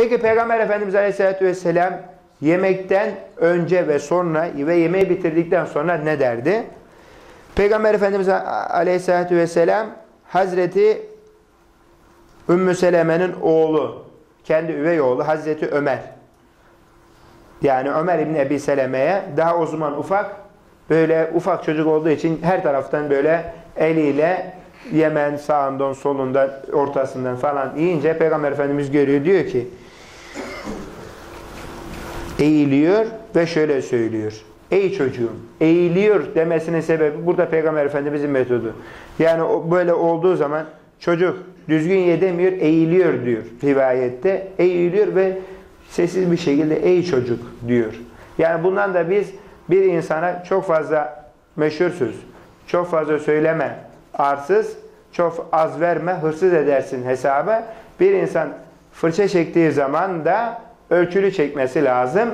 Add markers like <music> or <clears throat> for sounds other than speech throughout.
Peki Peygamber Efendimiz Aleyhisselatü Vesselam yemekten önce ve sonra ve yemeği bitirdikten sonra ne derdi? Peygamber Efendimiz Aleyhisselatü Vesselam Hazreti Ümmü Seleme'nin oğlu, kendi üvey oğlu Hazreti Ömer. Yani Ömer İbni Ebi Seleme'ye daha o zaman ufak, böyle ufak çocuk olduğu için her taraftan böyle eliyle Yemen sağından, solundan, ortasından falan yiyince Peygamber Efendimiz görüyor diyor ki eğiliyor ve şöyle söylüyor. Ey çocuğum eğiliyor demesinin sebebi burada Peygamber Efendimizin metodu. Yani böyle olduğu zaman çocuk düzgün yedemiyor eğiliyor diyor rivayette. Eğiliyor ve sessiz bir şekilde ey çocuk diyor. Yani bundan da biz bir insana çok fazla meşhur çok fazla söyleme, arsız, çok az verme, hırsız edersin hesabı. Bir insan fırça çektiği zaman da ölçülü çekmesi lazım.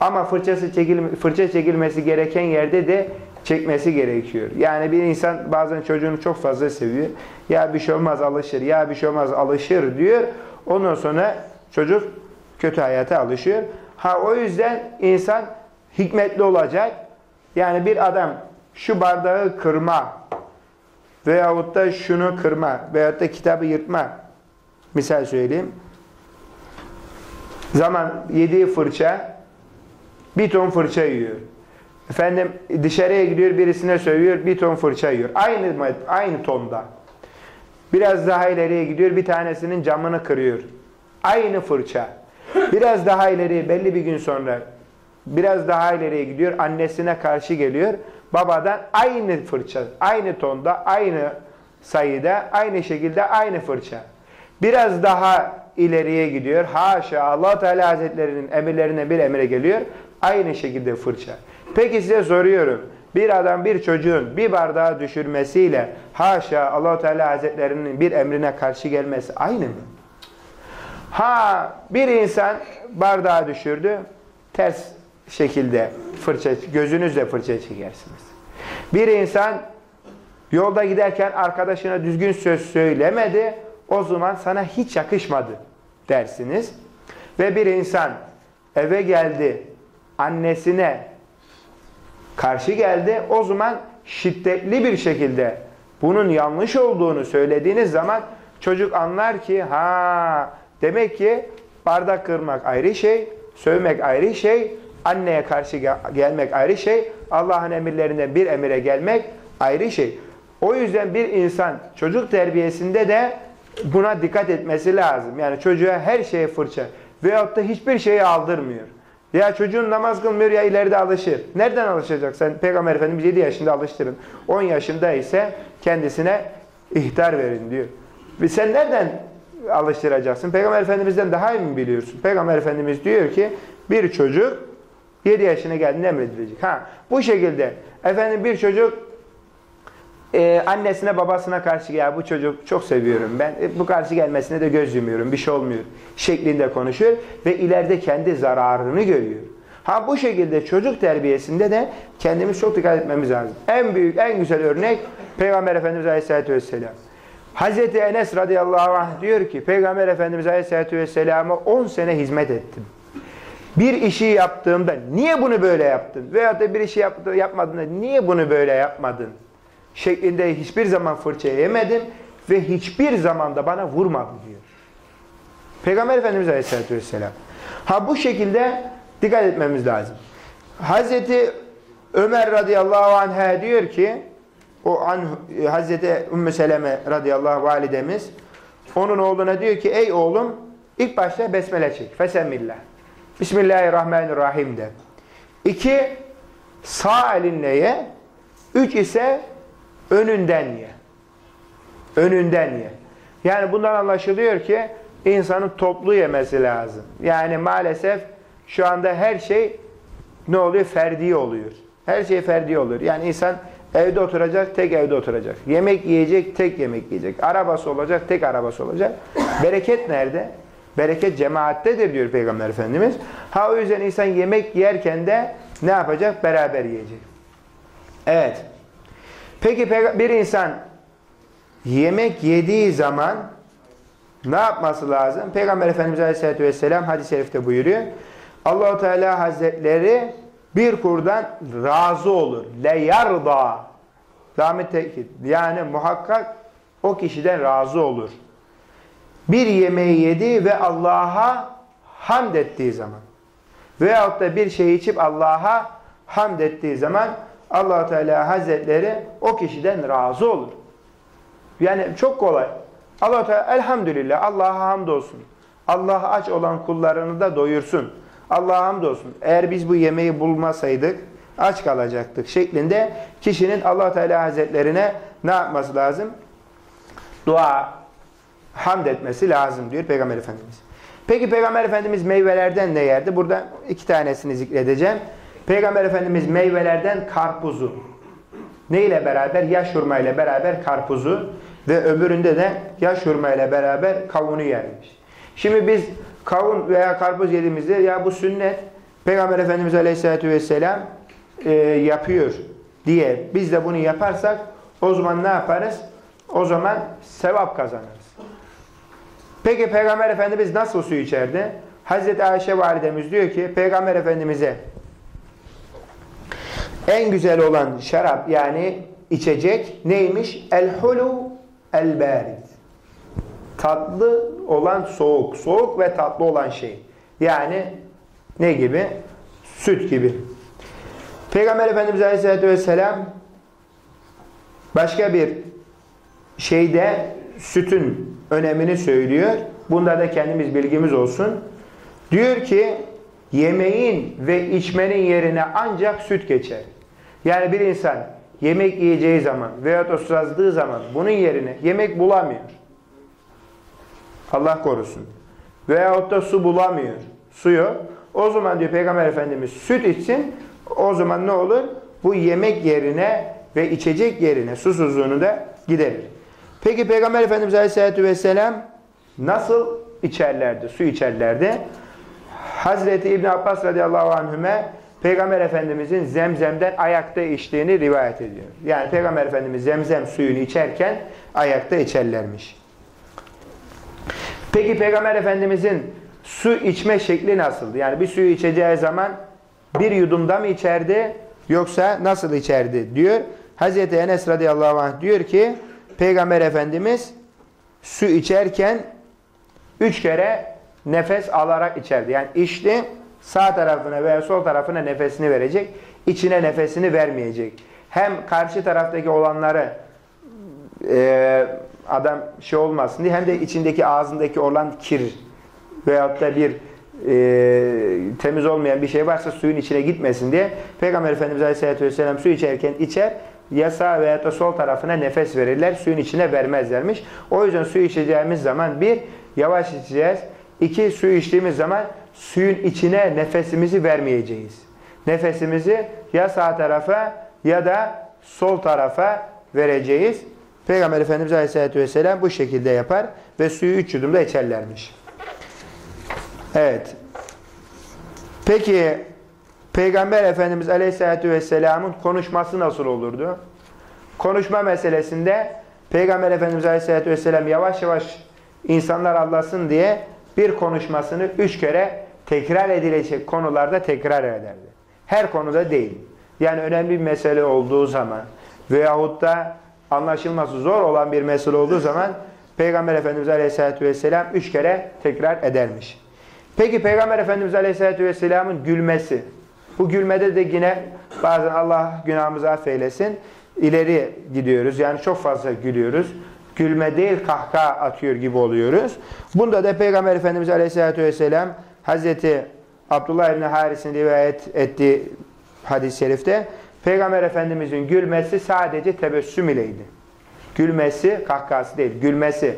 Ama fırçası çekil, fırça çekilmesi gereken yerde de çekmesi gerekiyor. Yani bir insan bazen çocuğunu çok fazla seviyor. Ya bir şey olmaz alışır, ya bir şey olmaz alışır diyor. Ondan sonra çocuk kötü hayata alışıyor. Ha o yüzden insan hikmetli olacak. Yani bir adam şu bardağı kırma veyahut da şunu kırma veyahut da kitabı yırtma misal söyleyeyim. Zaman yediği fırça bir ton fırça yiyor. Efendim dışarıya gidiyor birisine söylüyor bir ton fırça yiyor. Aynı aynı tonda. Biraz daha ileriye gidiyor bir tanesinin camını kırıyor. Aynı fırça. Biraz daha ileri belli bir gün sonra biraz daha ileriye gidiyor annesine karşı geliyor. Babadan aynı fırça, aynı tonda, aynı sayıda, aynı şekilde aynı fırça. Biraz daha ileriye gidiyor. Haşa Allah Teala Hazretlerinin emirlerine bir emire geliyor. Aynı şekilde fırça. Peki size soruyorum. Bir adam bir çocuğun bir bardağı düşürmesiyle haşa allah Teala Hazretlerinin bir emrine karşı gelmesi aynı mı? Ha bir insan bardağı düşürdü. Ters şekilde fırça, gözünüzle fırça çekersiniz. Bir insan yolda giderken arkadaşına düzgün söz söylemedi. O zaman sana hiç yakışmadı dersiniz. Ve bir insan eve geldi annesine karşı geldi. O zaman şiddetli bir şekilde bunun yanlış olduğunu söylediğiniz zaman çocuk anlar ki ha demek ki bardak kırmak ayrı şey, sövmek ayrı şey, anneye karşı gelmek ayrı şey, Allah'ın emirlerinden bir emire gelmek ayrı şey. O yüzden bir insan çocuk terbiyesinde de buna dikkat etmesi lazım. Yani çocuğa her şeye fırça veyahut da hiçbir şeyi aldırmıyor. Ya çocuğun namaz kılmıyor ya ileride alışır. Nereden alışacak? Sen Peygamber Efendimiz 7 yaşında alıştırın. 10 yaşında ise kendisine ihtar verin diyor. Ve sen nereden alıştıracaksın? Peygamber Efendimiz'den daha iyi mi biliyorsun? Peygamber Efendimiz diyor ki bir çocuk 7 yaşına geldiğinde emredilecek. Ha, bu şekilde efendim bir çocuk ee, annesine babasına karşı ya bu çocuk çok seviyorum ben e, bu karşı gelmesine de göz yumuyorum bir şey olmuyor şeklinde konuşuyor ve ileride kendi zararını görüyor. Ha bu şekilde çocuk terbiyesinde de kendimiz çok dikkat etmemiz lazım. En büyük en güzel örnek Peygamber Efendimiz Aleyhisselatü Vesselam. Hazreti Enes radıyallahu anh diyor ki Peygamber Efendimiz Aleyhisselatü Vesselam'a 10 sene hizmet ettim. Bir işi yaptığımda niye bunu böyle yaptın? Veyahut da bir işi yaptı, yapmadığında niye bunu böyle yapmadın? Şeklinde hiçbir zaman fırça yemedim ve hiçbir zaman da bana vurmadı diyor. Peygamber Efendimiz Aleyhisselatü Vesselam. Ha bu şekilde dikkat etmemiz lazım. Hazreti Ömer radıyallahu anh diyor ki o an, Hazreti Ümmü Seleme radıyallahu validemiz onun oğluna diyor ki ey oğlum ilk başta besmele çek. Fesemillah. Bismillahirrahmanirrahim de. İki sağ elinle ye. Üç ise önünden ye. Önünden ye. Yani bundan anlaşılıyor ki insanın toplu yemesi lazım. Yani maalesef şu anda her şey ne oluyor? Ferdi oluyor. Her şey ferdi oluyor. Yani insan evde oturacak, tek evde oturacak. Yemek yiyecek, tek yemek yiyecek. Arabası olacak, tek arabası olacak. Bereket nerede? Bereket cemaattedir diyor Peygamber Efendimiz. Ha o yüzden insan yemek yerken de ne yapacak? Beraber yiyecek. Evet. Peki bir insan yemek yediği zaman ne yapması lazım? Peygamber Efendimiz Aleyhisselatü Vesselam hadis-i şerifte buyuruyor. Allahu Teala Hazretleri bir kurdan razı olur. Le yarda. Zahmet tekit. Yani muhakkak o kişiden razı olur. Bir yemeği yedi ve Allah'a hamd ettiği zaman veyahut da bir şey içip Allah'a hamd ettiği zaman allah Teala Hazretleri o kişiden razı olur. Yani çok kolay. allah Teala elhamdülillah Allah'a hamdolsun. Allah aç olan kullarını da doyursun. Allah'a hamdolsun. Eğer biz bu yemeği bulmasaydık aç kalacaktık şeklinde kişinin allah Teala Hazretlerine ne yapması lazım? Dua, hamd etmesi lazım diyor Peygamber Efendimiz. Peki Peygamber Efendimiz meyvelerden ne yerdi? Burada iki tanesini zikredeceğim. Peygamber Efendimiz meyvelerden karpuzu. Ne ile beraber? Yaş hurma ile beraber karpuzu ve öbüründe de yaş hurma ile beraber kavunu yermiş. Şimdi biz kavun veya karpuz yediğimizde ya bu sünnet Peygamber Efendimiz Aleyhisselatü Vesselam e, yapıyor diye biz de bunu yaparsak o zaman ne yaparız? O zaman sevap kazanırız. Peki Peygamber Efendimiz nasıl su içerdi? Hazreti Ayşe validemiz diyor ki Peygamber Efendimiz'e en güzel olan şarap yani içecek neymiş? El-hulu el-barid. Tatlı olan soğuk. Soğuk ve tatlı olan şey. Yani ne gibi? Süt gibi. Peygamber Efendimiz Aleyhisselatü Vesselam başka bir şeyde sütün önemini söylüyor. Bunda da kendimiz bilgimiz olsun. Diyor ki yemeğin ve içmenin yerine ancak süt geçer. Yani bir insan yemek yiyeceği zaman veya da susazdığı zaman bunun yerine yemek bulamıyor. Allah korusun. Veyahut da su bulamıyor. Suyu. O zaman diyor Peygamber Efendimiz süt içsin. O zaman ne olur? Bu yemek yerine ve içecek yerine susuzluğunu da giderir. Peki Peygamber Efendimiz Aleyhisselatü Vesselam nasıl içerlerdi? Su içerlerdi. Hazreti İbn Abbas radıyallahu anhüme Peygamber Efendimizin zemzemden ayakta içtiğini rivayet ediyor. Yani Peygamber Efendimiz zemzem suyunu içerken ayakta içerlermiş. Peki Peygamber Efendimizin su içme şekli nasıldı? Yani bir suyu içeceği zaman bir yudumda mı içerdi yoksa nasıl içerdi diyor. Hazreti Enes radıyallahu anh diyor ki Peygamber Efendimiz su içerken üç kere nefes alarak içerdi. Yani içti sağ tarafına veya sol tarafına nefesini verecek. içine nefesini vermeyecek. Hem karşı taraftaki olanları e, adam şey olmasın diye hem de içindeki ağzındaki olan kir veyahut da bir e, temiz olmayan bir şey varsa suyun içine gitmesin diye Peygamber Efendimiz Aleyhisselatü Vesselam su içerken içer ya sağ veya da sol tarafına nefes verirler. Suyun içine vermezlermiş. O yüzden su içeceğimiz zaman bir, yavaş içeceğiz. İki, su içtiğimiz zaman suyun içine nefesimizi vermeyeceğiz. Nefesimizi ya sağ tarafa ya da sol tarafa vereceğiz. Peygamber Efendimiz Aleyhisselatü Vesselam bu şekilde yapar ve suyu üç yudumda içerlermiş. Evet. Peki Peygamber Efendimiz Aleyhisselatü Vesselam'ın konuşması nasıl olurdu? Konuşma meselesinde Peygamber Efendimiz Aleyhisselatü Vesselam yavaş yavaş insanlar anlasın diye bir konuşmasını üç kere tekrar edilecek konularda tekrar ederdi. Her konuda değil. Yani önemli bir mesele olduğu zaman veyahut da anlaşılması zor olan bir mesele olduğu zaman Peygamber Efendimiz Aleyhisselatü Vesselam üç kere tekrar edermiş. Peki Peygamber Efendimiz Aleyhisselatü Vesselam'ın gülmesi bu gülmede de yine bazen Allah günahımızı affeylesin. ileri gidiyoruz. Yani çok fazla gülüyoruz. Gülme değil kahkaha atıyor gibi oluyoruz. Bunda da Peygamber Efendimiz Aleyhisselatü Vesselam Hazreti Abdullah İbni Haris'in rivayet ettiği hadis-i şerifte Peygamber Efendimizin gülmesi sadece tebessüm ileydi. Gülmesi kahkahası değil, gülmesi.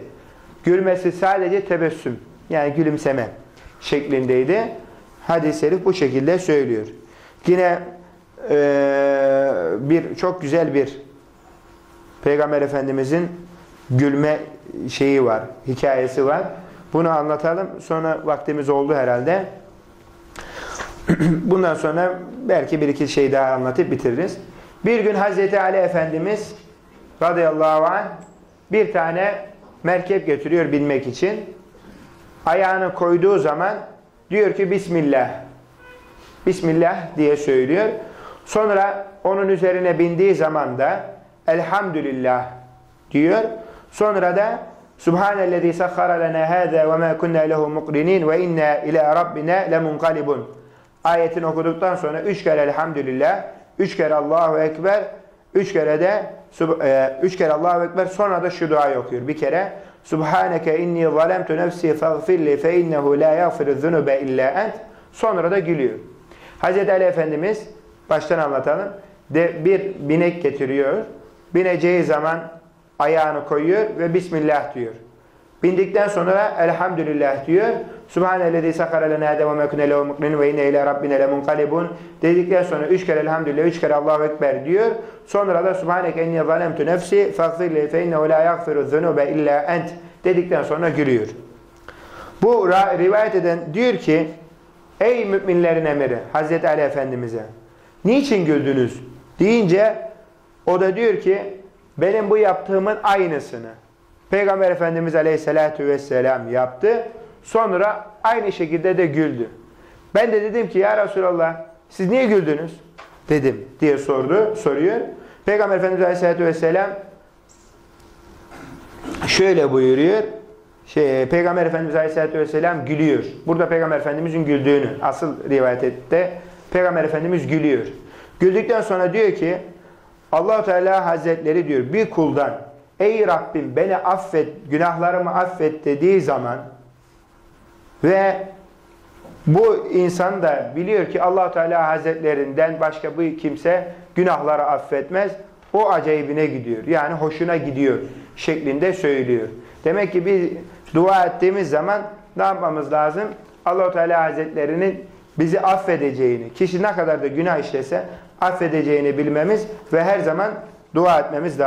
Gülmesi sadece tebessüm yani gülümseme şeklindeydi. Hadis-i şerif bu şekilde söylüyor. Yine e, bir çok güzel bir Peygamber Efendimizin gülme şeyi var, hikayesi var. Bunu anlatalım. Sonra vaktimiz oldu herhalde. <clears throat> Bundan sonra belki bir iki şey daha anlatıp bitiririz. Bir gün Hazreti Ali Efendimiz radıyallahu anh bir tane merkep getiriyor binmek için. Ayağını koyduğu zaman diyor ki Bismillah. Bismillah diye söylüyor. Sonra onun üzerine bindiği zaman da Elhamdülillah diyor. Sonra da Subhanellezî sakhara lena hâzâ ve mâ kunnâ lehu muqrinîn ve innâ ilâ rabbina lemunqalibun. Ayetini okuduktan sonra üç kere Elhamdülillah, üç kere Allahu Ekber, üç kere de e, üç kere Allahu Ekber sonra da şu duayı okuyor. Bir kere Subhaneke inni zalemtu nefsi faghfirli fe innehu la yaghfiru zunube illa ent. Sonra da gülüyor. Hazreti Ali Efendimiz baştan anlatalım. De bir binek getiriyor. Bineceği zaman ayağını koyuyor ve Bismillah diyor. Bindikten sonra elhamdülillah diyor. Subhanellezî sakara lena ve mekune lehu muknin ve inne ile rabbine lemunkalibun. Dedikten sonra üç kere elhamdülillah, üç kere Allahu Ekber diyor. Sonra da Subhaneke inni zalemtu nefsi faghfirli fe innehu la yaghfiru zunube illa ent. Dedikten sonra gülüyor. Bu rivayet eden diyor ki Ey müminlerin emiri Hazreti Ali Efendimiz'e niçin güldünüz deyince o da diyor ki benim bu yaptığımın aynısını Peygamber Efendimiz Aleyhisselatü Vesselam yaptı. Sonra aynı şekilde de güldü. Ben de dedim ki ya Resulallah siz niye güldünüz? Dedim diye sordu, soruyor. Peygamber Efendimiz Aleyhisselatü Vesselam şöyle buyuruyor. Şey, Peygamber Efendimiz Aleyhisselatü Vesselam gülüyor. Burada Peygamber Efendimizin güldüğünü asıl rivayette Peygamber Efendimiz gülüyor. Güldükten sonra diyor ki allah Teala Hazretleri diyor bir kuldan ey Rabbim beni affet, günahlarımı affet dediği zaman ve bu insan da biliyor ki allah Teala Hazretlerinden başka bir kimse günahları affetmez. O acayibine gidiyor. Yani hoşuna gidiyor şeklinde söylüyor. Demek ki biz dua ettiğimiz zaman ne yapmamız lazım? allah Teala Hazretlerinin bizi affedeceğini, kişi ne kadar da günah işlese affedeceğini bilmemiz ve her zaman dua etmemiz lazım.